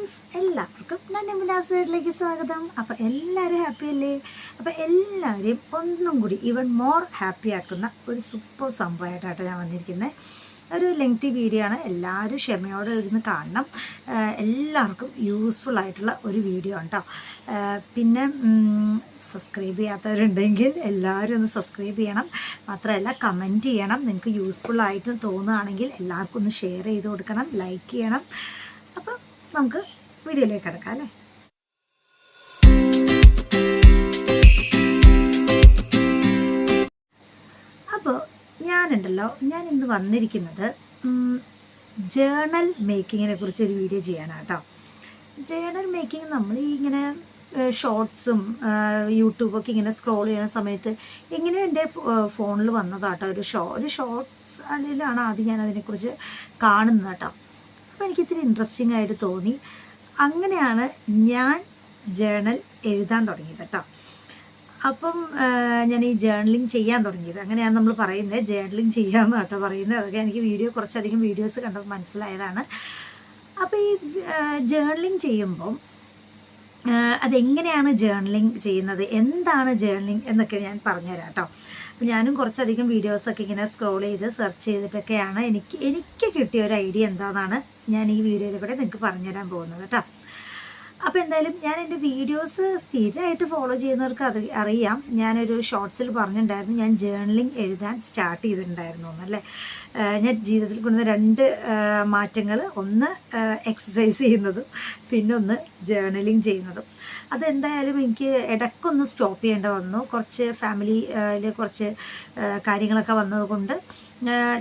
Friends എല്ലാവർക്കും ഞാൻ മുനാസ് വീട്ടിലേക്ക് സ്വാഗതം. അപ്പോൾ എല്ലാവരും ഹാപ്പി അല്ലേ? അപ്പോൾ എല്ലാവരെയും ഒന്നും കൂടി ഈവൻ മോർ ഹാപ്പി ആക്കുന്ന ഒരു സൂപ്പർ സംഭവമായിട്ടാണ് ഞാൻ വന്നിരിക്കുന്നത് ഒരു ലെങ്തി വീഡിയോ ആണ്. എല്ലാവരും ക്ഷമയോടെ ഇരുന്ന് കാണണം. എല്ലാവർക്കും യൂസ്ഫുൾ ആയിട്ടുള്ള ഒരു വീഡിയോ ഉണ്ടോ പിന്നെ സബ്സ്ക്രൈബ് ചെയ്യാത്തവരുണ്ടെങ്കിൽ എല്ലാവരും ഒന്ന് സബ്സ്ക്രൈബ് ചെയ്യണം. മാത്രമല്ല കമന്റ് ചെയ്യണം. നിങ്ങൾക്ക് യൂസ്ഫുൾ ആയിട്ട് തോന്നുകയാണെങ്കിൽ എല്ലാവർക്കും ഒന്ന് ഷെയർ ചെയ്ത് കൊടുക്കണം. ലൈക്ക് ചെയ്യണം. നമുക്ക് വീഡിയോയിലേക്ക് കിടക്കാം അല്ലേ? അപ്പോൾ ഞാനുണ്ടല്ലോ ഞാൻ ഇന്ന് വന്നിരിക്കുന്നത് ജേണൽ മേക്കിങ്ങിനെ കുറിച്ച് ഒരു വീഡിയോ ചെയ്യാനാണ് കേട്ടോ ജേണൽ മേക്കിംഗ് നമ്മൾ ഈ ഇങ്ങനെ ഷോർട്സും യൂട്യൂബൊക്കെ ഇങ്ങനെ സ്ക്രോൾ ചെയ്യുന്ന സമയത്ത് ഇങ്ങനെ എന്റെ ഫോണിൽ വന്നതാട്ടോ ഒരു ഷോ ഒരു ഷോർട്സ് അതിലാണ് ആദ്യം ഞാൻ അതിനെക്കുറിച്ച് കാണുന്നത് കേട്ടോ. അപ്പോൾ എനിക്ക് ഇത്തിരി ഇൻട്രസ്റ്റിംഗ് ആയിട്ട് തോന്നി. അങ്ങനെയാണ് ഞാൻ ജേണൽ എഴുതാൻ തുടങ്ങിയത് കേട്ടോ അപ്പം ഞാൻ ഈ ജേർണലിങ് ചെയ്യാൻ തുടങ്ങിയത്. അങ്ങനെയാണ് നമ്മൾ പറയുന്നത് ജേർണലിങ് ചെയ്യാമെന്ന് കേട്ടോ പറയുന്നത് അതൊക്കെ എനിക്ക് വീഡിയോ കുറച്ചധികം വീഡിയോസ് കണ്ടപ്പോൾ മനസ്സിലായതാണ്. അപ്പോൾ ഈ ജേർണലിങ് ചെയ്യുമ്പം അതെങ്ങനെയാണ് ജേർണലിംഗ് ചെയ്യുന്നത്? എന്താണ് ജേർണലിംഗ് എന്നൊക്കെ ഞാൻ പറഞ്ഞുതരാം കേട്ടോ അപ്പം ഞാനും കുറച്ചധികം വീഡിയോസൊക്കെ ഇങ്ങനെ സ്ക്രോൾ ചെയ്ത് സെർച്ച് ചെയ്തിട്ടൊക്കെയാണ് എനിക്ക് എനിക്ക് കിട്ടിയ ഒരു ഐഡിയ എന്താണെന്നാണ് ഞാൻ ഈ വീഡിയോയിലൂടെ നിങ്ങൾക്ക് പറഞ്ഞുതരാൻ പോകുന്നത് കേട്ടോ. അപ്പോൾ എന്തായാലും ഞാൻ എന്റെ വീഡിയോസ് സ്ഥിരമായിട്ട് ഫോളോ ചെയ്യുന്നവർക്ക് അത് അറിയാം. ഞാനൊരു ഷോർട്സിൽ പറഞ്ഞിട്ടുണ്ടായിരുന്നു. ഞാൻ ജേർണലിംഗ് എഴുതാൻ സ്റ്റാർട്ട് ചെയ്തിട്ടുണ്ടായിരുന്നു എന്നല്ലേ? ഞാൻ ജീവിതത്തിൽ കൊണ്ടുവന്ന രണ്ട് മാറ്റങ്ങൾ ഒന്ന് എക്സസൈസ് ചെയ്യുന്നതും പിന്നെ ഒന്ന് ജേർണലിംഗ് ചെയ്യുന്നതും. അതെന്തായാലും എനിക്ക് ഇടയ്ക്കൊന്ന് സ്റ്റോപ്പ് ചെയ്യേണ്ട വന്നു. കുറച്ച് ഫാമിലിയിൽ കുറച്ച് കാര്യങ്ങളൊക്കെ വന്നതുകൊണ്ട്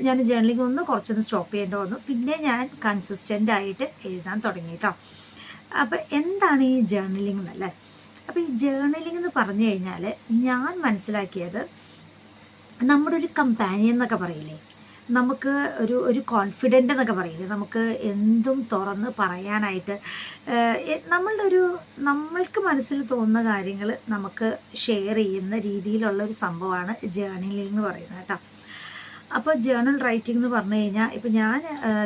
ഞാൻ ജേർണലിംഗ് ഒന്ന് കുറച്ചൊന്ന് സ്റ്റോപ്പ് ചെയ്യേണ്ട വന്നു. പിന്നെ ഞാൻ കൺസിസ്റ്റന്റ് ആയിട്ട് എഴുതാൻ തുടങ്ങി കേട്ടോ അപ്പോൾ എന്താണ് ഈ ജേർണലിംഗ് എന്നല്ലേ അപ്പോൾ ഈ ജേർണലിംഗ് എന്ന് പറഞ്ഞു കഴിഞ്ഞാൽ ഞാൻ മനസ്സിലാക്കിയത് നമ്മുടെ ഒരു കമ്പാനിയൻ എന്നൊക്കെ പറയില്ലേ? നമുക്ക് ഒരു ഒരു കോൺഫിഡന്റ് എന്നൊക്കെ പറയില്ലേ? നമുക്ക് എന്തും തുറന്ന് പറയാനായിട്ട് നമ്മളുടെ ഒരു നമ്മൾക്ക് മനസ്സിൽ തോന്നുന്ന കാര്യങ്ങൾ നമുക്ക് ഷെയർ ചെയ്യുന്ന രീതിയിലുള്ള ഒരു സംഭവമാണ് ജേർണലിംഗ് എന്ന് പറയുന്നത് കേട്ടോ. അപ്പോൾ ജേർണൽ റൈറ്റിംഗ് എന്ന് പറഞ്ഞു കഴിഞ്ഞാൽ ഇപ്പം ഞാൻ ഏഹ്,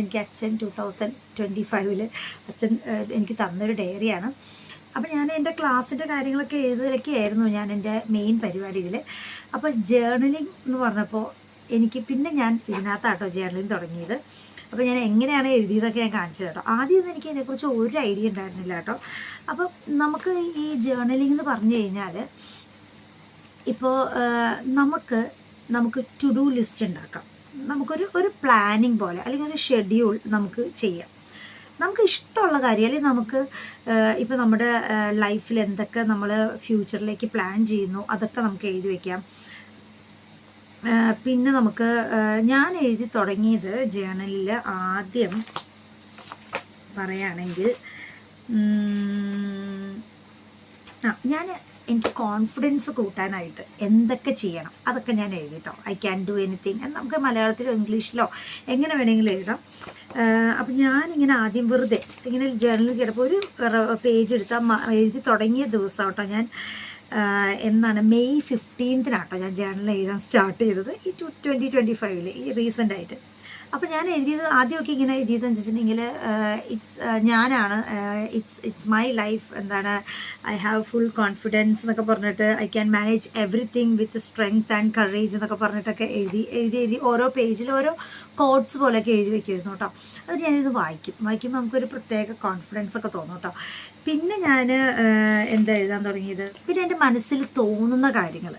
എനിക്ക് അച്ഛൻ ടു തൗസൻഡ് ട്വന്റി ഫൈവിൽ അച്ഛൻ എനിക്ക് തന്നൊരു ഡയറിയാണ്. അപ്പോൾ ഞാൻ എന്റെ ക്ലാസ്സിന്റെ കാര്യങ്ങളൊക്കെ എഴുതലൊക്കെ ആയിരുന്നു ഞാൻ എന്റെ മെയിൻ പരിപാടി ഇതിൽ അപ്പോൾ ജേർണലിംഗ് എന്ന് പറഞ്ഞപ്പോൾ എനിക്ക് പിന്നെ ഞാൻ ഇതിനകത്താട്ടോ ജേർണലിംഗ് തുടങ്ങിയത്. അപ്പോൾ ഞാൻ എങ്ങനെയാണ് എഴുതിയതൊക്കെ ഞാൻ കാണിച്ചു കേട്ടോ ആദ്യമൊന്നും എനിക്ക് ഇതിനെക്കുറിച്ച് ഒരു ഐഡിയ ഉണ്ടായിരുന്നില്ല കേട്ടോ. അപ്പം നമുക്ക് ഈ ജേർണലിംഗ് എന്ന് പറഞ്ഞു കഴിഞ്ഞാൽ ഇപ്പോൾ നമുക്ക് നമുക്ക് ടു ഡു ലിസ്റ്റ് ഉണ്ടാക്കാം. നമുക്കൊരു ഒരു പ്ലാനിങ് പോലെ അല്ലെങ്കിൽ ഒരു ഷെഡ്യൂൾ നമുക്ക് ചെയ്യാം. നമുക്ക് ഇഷ്ടമുള്ള കാര്യം അല്ലെങ്കിൽ നമുക്ക് ഇപ്പോൾ നമ്മുടെ ലൈഫിൽ എന്തൊക്കെ നമ്മൾ ഫ്യൂച്ചറിലേക്ക് പ്ലാൻ ചെയ്യുന്നു അതൊക്കെ നമുക്ക് എഴുതി വയ്ക്കാം പിന്നെ നമുക്ക് ഞാൻ എഴുതി തുടങ്ങിയത് ജേണലിൽ ആദ്യം പറയുകയാണെങ്കിൽ ഞാൻ എനിക്ക് കോൺഫിഡൻസ് കൂട്ടാനായിട്ട് എന്തൊക്കെ ചെയ്യണം? അതൊക്കെ ഞാൻ എഴുതിട്ടോ. ഐ ക്യാൻ ഡു എനിത്തിങ് എന്ന് നമുക്ക് മലയാളത്തിലോ ഇംഗ്ലീഷിലോ എങ്ങനെ വേണമെങ്കിലും എഴുതാം. അപ്പം ഞാനിങ്ങനെ ആദ്യം വെറുതെ ഇങ്ങനെ ജേർണലിൽ കയറപ്പോൾ ഒരു പേജ് എടുത്താൽ എഴുതി തുടങ്ങിയ ദിവസം കേട്ടോ ഞാൻ എന്നാണ് മെയ് ഫിഫ്റ്റീൻത്തിനാട്ടോ ഞാൻ ജേർണൽ എഴുതാൻ സ്റ്റാർട്ട് ചെയ്തത്. ഈ ട്വന്റി ട്വന്റി ഫൈവിൽ ഈ റീസെന്റ് ആയിട്ട്. അപ്പോൾ ഞാൻ എഴുതിയത് ആദ്യമൊക്കെ ഇങ്ങനെ എഴുതിയതെന്ന് വെച്ചിട്ടുണ്ടെങ്കിൽ ഇറ്റ്സ് ഞാനാണ് ഇറ്റ്സ് ഇറ്റ്സ് മൈ ലൈഫ് എന്താണ് ഐ ഹാവ് ഫുൾ കോൺഫിഡൻസ് എന്നൊക്കെ പറഞ്ഞിട്ട് I can manage everything with strength and courage എന്നൊക്കെ പറഞ്ഞിട്ടൊക്കെ എഴുതി എഴുതി എഴുതി ഓരോ പേജിൽ ഓരോ കോഡ്സ് പോലെയൊക്കെ എഴുതി വെക്കുമായിരുന്നു കേട്ടോ. അത് ഞാനിത് വായിക്കും. വായിക്കുമ്പോൾ നമുക്കൊരു പ്രത്യേക കോൺഫിഡൻസ് ഒക്കെ തോന്നും കേട്ടോ. പിന്നെ ഞാൻ എന്താ എഴുതാൻ തുടങ്ങിയത്? പിന്നെ എന്റെ മനസ്സിൽ തോന്നുന്ന കാര്യങ്ങൾ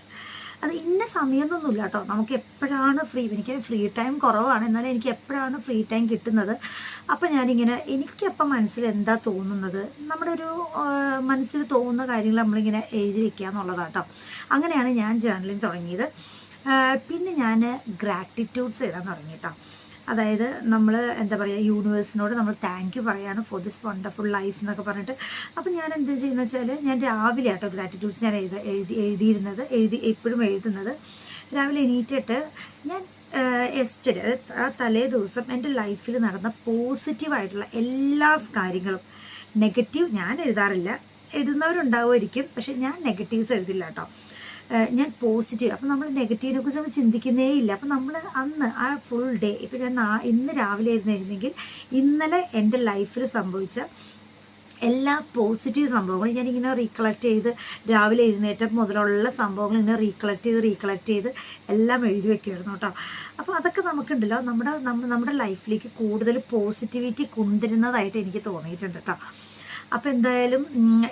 അത് ഇന്ന സമയമൊന്നുമില്ല കേട്ടോ. നമുക്ക് എപ്പോഴാണ് ഫ്രീ എനിക്ക് ഫ്രീ ടൈം കുറവാണ്. എന്നാലും എനിക്ക് എപ്പോഴാണ് ഫ്രീ ടൈം കിട്ടുന്നത്? അപ്പം ഞാനിങ്ങനെ എനിക്കപ്പം മനസ്സിൽ എന്താ തോന്നുന്നത്? നമ്മുടെ ഒരു മനസ്സിൽ തോന്നുന്ന കാര്യങ്ങൾ നമ്മളിങ്ങനെ എഴുതി വെക്കുക എന്നുള്ളതാണ് കേട്ടോ. അങ്ങനെയാണ് ഞാൻ ജേർണലിങ് തുടങ്ങിയത്. പിന്നെ ഞാൻ ഗ്രാറ്റിറ്റ്യൂഡ്സ് ഇടാൻ തുടങ്ങി കേട്ടോ. അതായത് നമ്മൾ എന്താ പറയുക യൂണിവേഴ്സിനോട് നമ്മൾ താങ്ക് യു പറയാണ് ഫോർ ദിസ് വണ്ടർഫുൾ ലൈഫ് എന്നൊക്കെ പറഞ്ഞിട്ട്. അപ്പോൾ ഞാൻ എന്ത് ചെയ്യുന്നത് വെച്ചാൽ ഞാൻ രാവിലെ ആട്ടോ ഗ്രാറ്റിറ്റ്യൂഡ്സ് ഞാൻ എഴുത എഴുതി എഴുതിയിരുന്നത് എഴുതി എപ്പോഴും എഴുതുന്നത്. രാവിലെ എണീറ്റിട്ട് ഞാൻ എസ്റ്റഡ് ആ തലേ ദിവസം എന്റെ ലൈഫിൽ നടന്ന പോസിറ്റീവായിട്ടുള്ള എല്ലാ കാര്യങ്ങളും നെഗറ്റീവ് ഞാൻ എഴുതാറില്ല. എഴുതുന്നവരുണ്ടാവുമായിരിക്കും പക്ഷെ ഞാൻ നെഗറ്റീവ്സ് എഴുതില്ല കേട്ടോ ഞാൻ പോസിറ്റീവ് അപ്പം നമ്മൾ നെഗറ്റീവിനെ കുറിച്ച് നമ്മൾ ചിന്തിക്കുന്നേ ഇല്ല. അപ്പം നമ്മൾ അന്ന് ആ ഫുൾ ഡേ ഇപ്പം ഞാൻ ഇന്ന് രാവിലെ ഇരുന്നിരുന്നെങ്കിൽ ഇന്നലെ എന്റെ ലൈഫിൽ സംഭവിച്ച എല്ലാ പോസിറ്റീവ് സംഭവങ്ങളും ഞാനിങ്ങനെ റീകളക്ട് ചെയ്ത് രാവിലെ എഴുന്നേറ്റം മുതലുള്ള സംഭവങ്ങൾ ഇങ്ങനെ റീകളക്ട് ചെയ്ത് റീകളക്ട് ചെയ്ത് എല്ലാം എഴുതി വെക്കുമായിരുന്നു കേട്ടോ. അപ്പോൾ അതൊക്കെ നമുക്കുണ്ടല്ലോ. നമ്മുടെ നമ്മുടെ ലൈഫിലേക്ക് കൂടുതൽ പോസിറ്റിവിറ്റി കൊണ്ടുവരുന്നതായിട്ട് എനിക്ക് തോന്നിയിട്ടുണ്ട് കേട്ടോ. അപ്പോൾ എന്തായാലും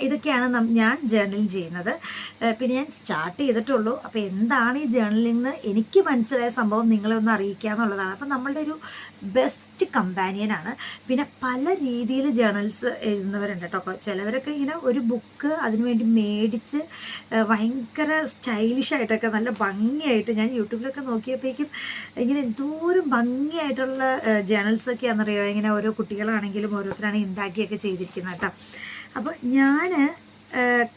ഇതൊക്കെയാണ് ഞാൻ ജേർണലിങ് ചെയ്യുന്നത്. പിന്നെ ഞാൻ സ്റ്റാർട്ട് ചെയ്തിട്ടുള്ളൂ. അപ്പോൾ എന്താണ് ഈ ജേർണലിംഗ് എന്ന് എനിക്ക് മനസ്സിലായ സംഭവം നിങ്ങളെ ഒന്ന് അറിയിക്കുക എന്നുള്ളതാണ് അപ്പോൾ നമ്മളുടെ ഒരു ബെസ്റ്റ് കമ്പാനിയനാണ് പിന്നെ പല രീതിയിൽ ജേണൽസ് എഴുതുന്നവരുണ്ട് കേട്ടോ. ചിലവരൊക്കെ ഇങ്ങനെ ഒരു ബുക്ക് അതിനുവേണ്ടി മേടിച്ച് ഭയങ്കര സ്റ്റൈലിഷായിട്ടൊക്കെ നല്ല ഭംഗിയായിട്ട് ഞാൻ യൂട്യൂബിലൊക്കെ നോക്കിയപ്പോഴേക്കും ഇങ്ങനെ എന്തോരം ഭംഗിയായിട്ടുള്ള ആണെന്നറിയോ ഇങ്ങനെ ഓരോ കുട്ടികളാണെങ്കിലും ഓരോരുത്തരാണെങ്കിൽ ഉണ്ടാക്കിയൊക്കെ ചെയ്തിരിക്കുന്നത് കേട്ടോ. അപ്പോൾ ഞാൻ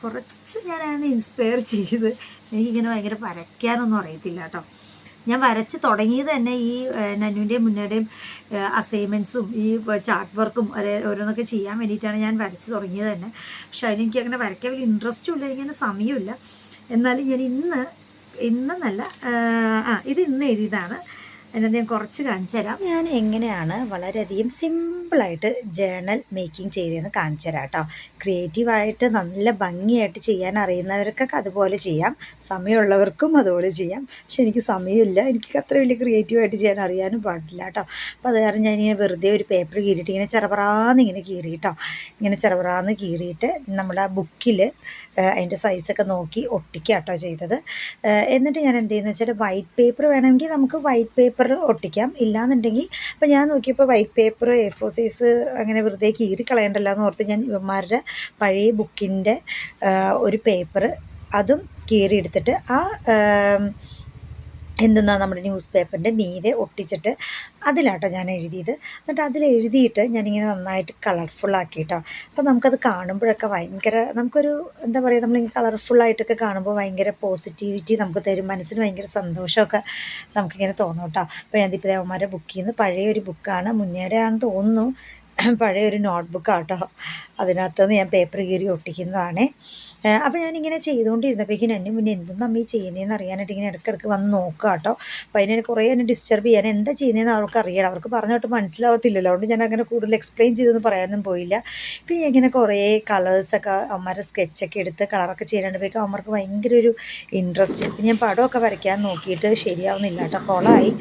കുറച്ച് ഞാനതിന് ഇൻസ്പയർ ചെയ്ത് എനിക്കിങ്ങനെ ഭയങ്കര വരയ്ക്കാനൊന്നും അറിയത്തില്ല കേട്ടോ. ഞാൻ വരച്ച് തുടങ്ങിയത് തന്നെ ഈ നന്നുവിന്റെയും മുന്നേടെയും അസൈൻമെന്റ്സും ഈ ചാർട്ട് വർക്കും ഓരോന്നൊക്കെ ചെയ്യാൻ വേണ്ടിയിട്ടാണ് ഞാൻ വരച്ച് തുടങ്ങിയത് തന്നെ. പക്ഷെ അതിനെനിക്ക് അങ്ങനെ വരയ്ക്കാൻ വലിയ ഇൻട്രസ്റ്റും ഇല്ല എനിക്കങ്ങനെ സമയമില്ല. എന്നാലും ഞാൻ ഇന്ന് ഇന്നെന്നല്ല ആ ഇത് ഇന്ന് എഴുതിയതാണ്. എന്നത് ഞാൻ കുറച്ച് കാണിച്ചു തരാം. ഞാൻ എങ്ങനെയാണ് വളരെയധികം സിമ്പിളായിട്ട് ജേണൽ മേക്കിംഗ് ചെയ്തതെന്ന് കാണിച്ചു തരാം കേട്ടോ. ക്രിയേറ്റീവായിട്ട് നല്ല ഭംഗിയായിട്ട് ചെയ്യാൻ അറിയുന്നവർക്കൊക്കെ അതുപോലെ ചെയ്യാം. സമയമുള്ളവർക്കും അതുപോലെ ചെയ്യാം. പക്ഷെ എനിക്ക് സമയമില്ല. എനിക്ക് അത്ര വലിയ ക്രിയേറ്റീവായിട്ട് ചെയ്യാൻ അറിയാനും പാടില്ല കേട്ടോ. അപ്പോൾ അത് കാരണം ഞാനിങ്ങനെ വെറുതെ ഒരു പേപ്പർ കീറിയിട്ട് ഇങ്ങനെ ചെറപറാന്ന് ഇങ്ങനെ കീറി കേട്ടോ. ഇങ്ങനെ ചെറപറാന്ന് കീറിയിട്ട് നമ്മുടെ ബുക്കിൽ അതിന്റെ സൈസൊക്കെ നോക്കി ഒട്ടിക്കുക കേട്ടോ ചെയ്തത്. എന്നിട്ട് ഞാൻ എന്ത് ചെയ്യുന്നു വെച്ചാൽ വൈറ്റ് പേപ്പർ വേണമെങ്കിൽ നമുക്ക് വൈറ്റ് പേപ്പർ ഒട്ടിക്കാം. ഇല്ലാന്നുണ്ടെങ്കിൽ അപ്പോൾ ഞാൻ നോക്കിയപ്പോൾ white paper A four size അങ്ങനെ വെറുതെ കീറി കളയണ്ടല്ലോ എന്ന് ഓർത്ത് ഞാൻ ഇവന്മാരുടെ പഴയ ബുക്കിന്റെ ഒരു പേപ്പർ അതും കീറിയെടുത്തിട്ട് ആ എന്തെന്നാ നമ്മുടെ ന്യൂസ് പേപ്പറിന്റെ മീതെ ഒട്ടിച്ചിട്ട് അതിലാട്ടോ ഞാൻ എഴുതിയത്. എന്നിട്ട് അതിൽ എഴുതിയിട്ട് ഞാനിങ്ങനെ നന്നായിട്ട് കളർഫുള്ളാക്കിയിട്ടോ അപ്പോൾ നമുക്കത് കാണുമ്പോഴൊക്കെ ഭയങ്കര നമുക്കൊരു എന്താ പറയുക നമ്മളിങ്ങനെ കളർഫുള്ളായിട്ടൊക്കെ കാണുമ്പോൾ ഭയങ്കര പോസിറ്റിവിറ്റി നമുക്ക് തരും. മനസ്സിന് ഭയങ്കര സന്തോഷമൊക്കെ നമുക്കിങ്ങനെ തോന്നും കേട്ടോ അപ്പോൾ ഞാൻ ദീപദേവന്മാരെ ബുക്കിൽ നിന്ന് പഴയ ഒരു ബുക്കാണ് മുന്നേടെയാണെന്ന് തോന്നുന്നു. പഴയ ഒരു നോട്ട് ബുക്കാട്ടോ അതിനകത്തുനിന്ന് ഞാൻ പേപ്പർ കീറി ഒട്ടിക്കുന്നതാണ്. അപ്പോൾ ഞാനിങ്ങനെ ചെയ്തുകൊണ്ടിരുന്നപ്പോഴേക്കും എന്നെ മുന്നേ എന്തും അമ്മ ഈ ചെയ്യുന്നതെന്ന് അറിയാനായിട്ട് ഇങ്ങനെ ഇടയ്ക്കിടയ്ക്ക് വന്ന് നോക്കുക കേട്ടോ അപ്പോൾ അതിനെ കുറേ എന്നെ ഡിസ്റ്റർബ് ചെയ്യാൻ എന്താ ചെയ്യുന്നതെന്ന് അവർക്ക് അറിയണം. അവർക്ക് പറഞ്ഞോട്ട് മനസ്സിലാവത്തില്ലല്ലോ. അതുകൊണ്ട് ഞാൻ അങ്ങനെ കൂടുതൽ എക്സ്പ്ലെയിൻ ചെയ്തൊന്നും പറയാനൊന്നും പോയില്ല. പിന്നെ ഇങ്ങനെ കുറേ കളേഴ്സൊക്കെ അമ്മമാരെ സ്കെച്ചൊക്കെ എടുത്ത് കളറൊക്കെ ചെയ്യാനുമ്പോഴേക്കും അവർക്ക് ഭയങ്കര ഒരു ഇൻട്രസ്റ്റ് പിന്നെ ഞാൻ പടമൊക്കെ വരയ്ക്കാൻ നോക്കിയിട്ട് ശരിയാവുന്നില്ല കേട്ടോ. കുളമായി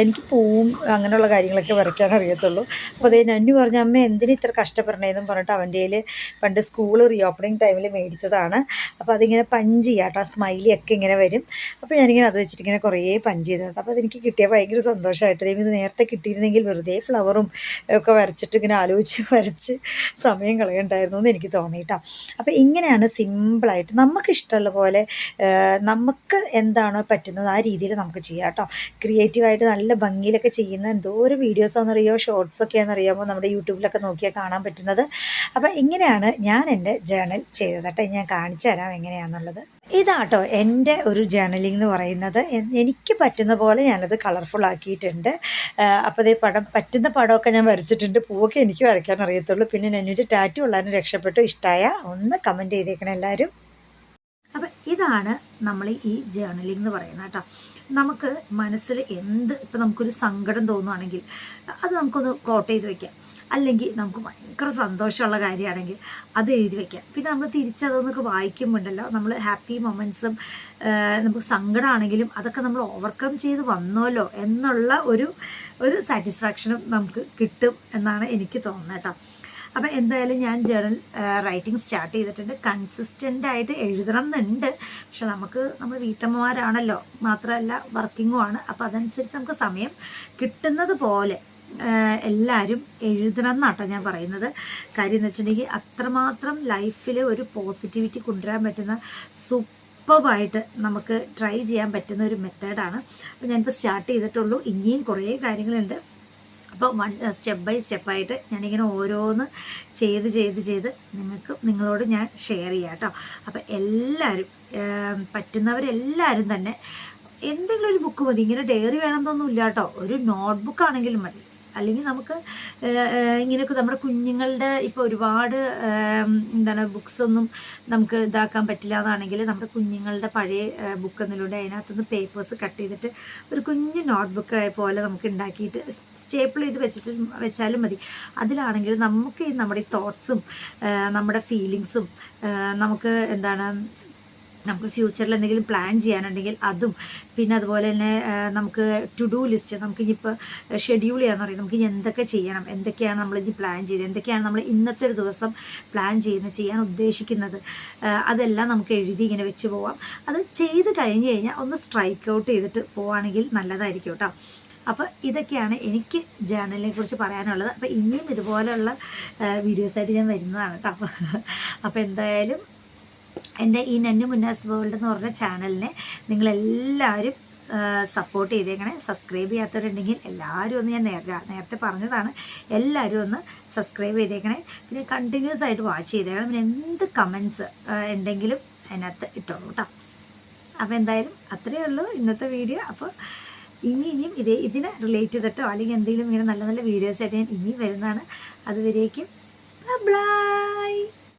എനിക്ക് പൂവും അങ്ങനെയുള്ള കാര്യങ്ങളൊക്കെ വരയ്ക്കാൻ അറിയത്തുള്ളൂ. അപ്പോൾ അതേ നന്നു പറഞ്ഞു അമ്മ എന്തിനാ ഇത്ര കഷ്ടപ്പെടണേന്നും പറഞ്ഞിട്ട് അവന്റെ കയ്യിൽ പണ്ട് സ്കൂൾ റീ ഓപ്പണിങ് ടൈമിൽ മേടിച്ചതാണ്. അപ്പോൾ അതിങ്ങനെ പഞ്ച് ചെയ്യാം കേട്ടോ സ്മൈലി ഒക്കെ ഇങ്ങനെ വരും. അപ്പോൾ ഞാനിങ്ങനെ അത് വെച്ചിട്ട് ഇങ്ങനെ കുറേ പഞ്ച് ചെയ്തു. അപ്പോൾ അതെനിക്ക് കിട്ടിയ ഭയങ്കര സന്തോഷമായിട്ട് ദൈവം ഇത് നേരത്തെ കിട്ടിയിരുന്നെങ്കിൽ വെറുതെ ഫ്ലവറും ഒക്കെ വരച്ചിട്ട് ഇങ്ങനെ ആലോചിച്ച് വരച്ച് സമയം കളയണ്ടായിരുന്നു എന്ന് എനിക്ക് തോന്നിയിട്ടാണ് അപ്പോൾ ഇങ്ങനെയാണ് സിമ്പിളായിട്ട് നമുക്ക് ഇഷ്ടമുള്ള പോലെ നമുക്ക് എന്താണോ പറ്റുന്നത് ആ രീതിയിൽ നമുക്ക് ചെയ്യാം കേട്ടോ. ക്രിയേറ്റീവായിട്ട് നല്ല ഭംഗിയിലൊക്കെ ചെയ്യുന്ന എന്തോ ഒരു വീഡിയോസാണെന്നറിയോ ഷോർട്സൊക്കെയാണെന്നറിയാമോ നമ്മുടെ നമ്മുടെ യൂട്യൂബിലൊക്കെ നോക്കിയാൽ കാണാൻ പറ്റുന്നത്. അപ്പം ഇങ്ങനെയാണ് ഞാൻ എന്റെ ജേണൽ ചെയ്തത് കേട്ടോ. ഞാൻ കാണിച്ചു തരാം എങ്ങനെയാണെന്നുള്ളത് ഇതാട്ടോ എന്റെ ഒരു ജേണലിംഗ് എന്ന് പറയുന്നത്. എനിക്ക് പറ്റുന്ന പോലെ ഞാനത് കളർഫുൾ ആക്കിയിട്ടുണ്ട്. അപ്പോൾ അതേ പടം പറ്റുന്ന പടമൊക്കെ ഞാൻ വരച്ചിട്ടുണ്ട്. പൂവൊക്കെ എനിക്ക് വരയ്ക്കാൻ അറിയത്തുള്ളൂ. പിന്നെ നന്നൊരു ടാറ്റു ഉള്ളതിന് രക്ഷപ്പെട്ടു. ഇഷ്ടമായ ഒന്ന് കമന്റ് ചെയ്തേക്കണം എല്ലാവരും. അപ്പം ഇതാണ് നമ്മൾ ഈ ജേണലിംഗ് എന്ന് പറയുന്നത് കേട്ടോ. നമുക്ക് മനസ്സിൽ എന്ത് ഇപ്പം നമുക്കൊരു സങ്കടം തോന്നുവാണെങ്കിൽ അത് നമുക്കൊന്ന് കോട്ട് ചെയ്ത് വെക്കാം. അല്ലെങ്കിൽ നമുക്ക് ഭയങ്കര സന്തോഷമുള്ള കാര്യമാണെങ്കിൽ അത് എഴുതി വയ്ക്കാം പിന്നെ നമ്മൾ തിരിച്ചതൊന്നൊക്കെ വായിക്കുമ്പോണ്ടല്ലോ നമ്മൾ ഹാപ്പി മൊമെൻസും നമുക്ക് സങ്കടമാണെങ്കിലും അതൊക്കെ നമ്മൾ ഓവർകം ചെയ്ത് വന്നോലോ എന്നുള്ള ഒരു ഒരു സാറ്റിസ്ഫാക്ഷനും നമുക്ക് കിട്ടും എന്നാണ് എനിക്ക് തോന്നുന്നത് കേട്ടോ. അപ്പം എന്തായാലും ഞാൻ ജേണൽ റൈറ്റിംഗ് സ്റ്റാർട്ട് ചെയ്തിട്ടുണ്ട്. കൺസിസ്റ്റന്റ് ആയിട്ട് എഴുതണം എന്നുണ്ട്. പക്ഷെ നമുക്ക് നമ്മൾ വീട്ടമ്മമാരാണല്ലോ മാത്രമല്ല വർക്കിങ്ങും ആണ്. അപ്പം അതനുസരിച്ച് നമുക്ക് സമയം കിട്ടുന്നത് പോലെ എല്ലാവരും എഴുതണം എന്നാട്ടോ ഞാൻ പറയുന്നത്. കാര്യം എന്ന് വെച്ചിട്ടുണ്ടെങ്കിൽ അത്രമാത്രം ലൈഫിൽ ഒരു പോസിറ്റിവിറ്റി കൊണ്ടുവരാൻ പറ്റുന്ന സൂപ്പർബായിട്ട് നമുക്ക് ട്രൈ ചെയ്യാൻ പറ്റുന്ന ഒരു മെത്തേഡാണ് അപ്പോൾ ഞാനിപ്പോൾ സ്റ്റാർട്ട് ചെയ്തിട്ടുള്ളൂ. ഇനിയും കുറേ കാര്യങ്ങളുണ്ട്. അപ്പോൾ വൺ സ്റ്റെപ്പ് ബൈ സ്റ്റെപ്പായിട്ട് ഞാനിങ്ങനെ ഓരോന്ന് ചെയ്ത് ചെയ്ത് ചെയ്ത് നിങ്ങൾക്ക് നിങ്ങളോട് ഞാൻ ഷെയർ ചെയ്യാം കേട്ടോ. അപ്പോൾ എല്ലാവരും പറ്റുന്നവരെല്ലാവരും തന്നെ എന്തെങ്കിലും ഒരു ബുക്ക് മതി. ഇങ്ങനെ ഡയറി വേണമെന്നൊന്നുമില്ല കേട്ടോ. ഒരു നോട്ട്ബുക്ക് ആണെങ്കിലും മതി. അല്ലെങ്കിൽ നമുക്ക് ഇങ്ങനെയൊക്കെ നമ്മുടെ കുഞ്ഞുങ്ങളുടെ ഇപ്പോൾ ഒരുപാട് എന്താണ് ബുക്സ് ഒന്നും നമുക്ക് ഇതാക്കാൻ പറ്റില്ല എന്നാണെങ്കിൽ നമ്മുടെ കുഞ്ഞുങ്ങളുടെ പഴയ ബുക്ക് എന്നിലൂടെ അതിനകത്തുനിന്ന് പേപ്പേഴ്സ് കട്ട് ചെയ്തിട്ട് ഒരു കുഞ്ഞു നോട്ട് ബുക്ക് പോലെ നമുക്ക് ഉണ്ടാക്കിയിട്ട് സ്റ്റേപ്പിൾ ചെയ്ത് വെച്ചിട്ട് വെച്ചാലും മതി. അതിലാണെങ്കിൽ നമുക്ക് നമ്മുടെ ഈ തോട്ട്സും നമ്മുടെ ഫീലിങ്സും നമുക്ക് എന്താണ് നമുക്ക് ഫ്യൂച്ചറിൽ എന്തെങ്കിലും പ്ലാൻ ചെയ്യാനുണ്ടെങ്കിൽ അതും. പിന്നെ അതുപോലെ തന്നെ നമുക്ക് ടു ഡു ലിസ്റ്റ് നമുക്ക് ഇനിയിപ്പോൾ ഷെഡ്യൂൾ ചെയ്യാന്ന് പറയും നമുക്ക് ഇനി എന്തൊക്കെ ചെയ്യണം എന്തൊക്കെയാണ് നമ്മൾ ഇനി പ്ലാൻ ചെയ്തത് എന്തൊക്കെയാണ് നമ്മൾ ഇന്നത്തെ ഒരു ദിവസം പ്ലാൻ ചെയ്യുന്നത് ചെയ്യാൻ ഉദ്ദേശിക്കുന്നത് അതെല്ലാം നമുക്ക് എഴുതി ഇങ്ങനെ വെച്ച് പോവാം. അത് ചെയ്ത് കഴിഞ്ഞ് കഴിഞ്ഞാൽ ഒന്ന് സ്ട്രൈക്ക് ഔട്ട് ചെയ്തിട്ട് പോവുകയാണെങ്കിൽ നല്ലതായിരിക്കും കേട്ടോ. അപ്പോൾ ഇതൊക്കെയാണ് എനിക്ക് ജേണലിനെ കുറിച്ച് പറയാനുള്ളത്. അപ്പോൾ ഇനിയും ഇതുപോലെയുള്ള വീഡിയോസായിട്ട് ഞാൻ വരുന്നതാണ് കേട്ടോ. അപ്പോൾ എന്തായാലും എന്റെ ഈ നന്നു മുന്നാസ് വേൾഡ് എന്ന് പറഞ്ഞ ചാനലിനെ നിങ്ങളെല്ലാവരും സപ്പോർട്ട് ചെയ്തേക്കണേ. സബ്സ്ക്രൈബ് ചെയ്യാത്തവരുണ്ടെങ്കിൽ എല്ലാവരും ഒന്ന് ഞാൻ നേരത്തെ നേരത്തെ പറഞ്ഞതാണ് എല്ലാവരും ഒന്ന് സബ്സ്ക്രൈബ് ചെയ്തേക്കണേ. പിന്നെ കണ്ടിന്യൂസ് ആയിട്ട് വാച്ച് ചെയ്തേക്കണം. പിന്നെ എന്ത് കമൻസ് ഉണ്ടെങ്കിലും അതിനകത്ത് ഇട്ടോളൂ കേട്ടോ അപ്പോൾ എന്തായാലും അത്രയേ ഉള്ളൂ ഇന്നത്തെ വീഡിയോ അപ്പോൾ ഇനി ഇനിയും ഇതേ ഇതിനെ റിലേറ്റ് ചെയ്തിട്ടോ അല്ലെങ്കിൽ എന്തെങ്കിലും ഇങ്ങനെ നല്ല നല്ല വീഡിയോസ് ആയിട്ട് ഞാൻ ഇനിയും വരുന്നതാണ്. അതുവരേക്കും ബൈ